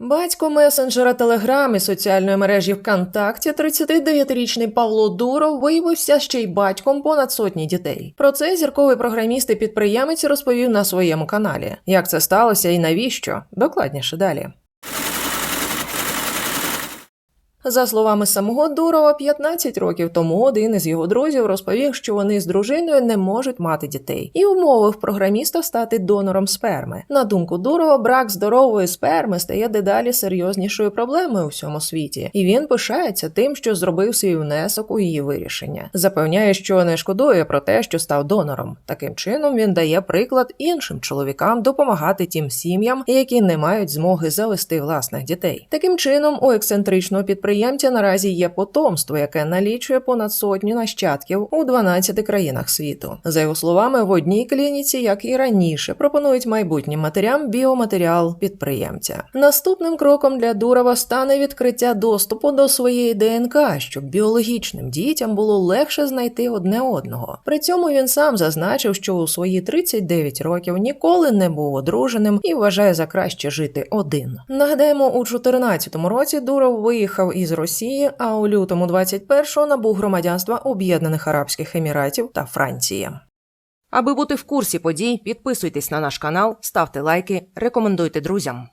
Батько месенджера Телеграм і соціальної мережі ВКонтакті 39-річний Павло Дуров виявився ще й батьком понад сотні дітей. Про це зірковий програміст і підприємець розповів на своєму каналі. Як це сталося і навіщо? Докладніше далі. За словами самого Дурова, 15 років тому один із його друзів розповів, що вони з дружиною не можуть мати дітей, і умовив програміста стати донором сперми. На думку Дурова, брак здорової сперми стає дедалі серйознішою проблемою у всьому світі, і він пишається тим, що зробив свій внесок у її вирішення. Запевняє, що не шкодує про те, що став донором. Таким чином він дає приклад іншим чоловікам допомагати тим сім'ям, які не мають змоги завести власних дітей. Таким чином, у ексцентричного підприємця наразі є потомство, яке налічує понад сотню нащадків у 12 країнах світу. За його словами, в одній клініці, як і раніше, пропонують майбутнім матерям біоматеріал підприємця. Наступним кроком для Дурова стане відкриття доступу до своєї ДНК, щоб біологічним дітям було легше знайти одне одного. При цьому він сам зазначив, що у свої 39 років ніколи не був одруженим і вважає за краще жити один. Нагадаємо, у 2014 році Дуров виїхав із Росії, а у лютому 21-го набув громадянства Об'єднаних Арабських Еміратів та Франції. Аби бути в курсі подій, підписуйтесь на наш канал, ставте лайки, рекомендуйте друзям.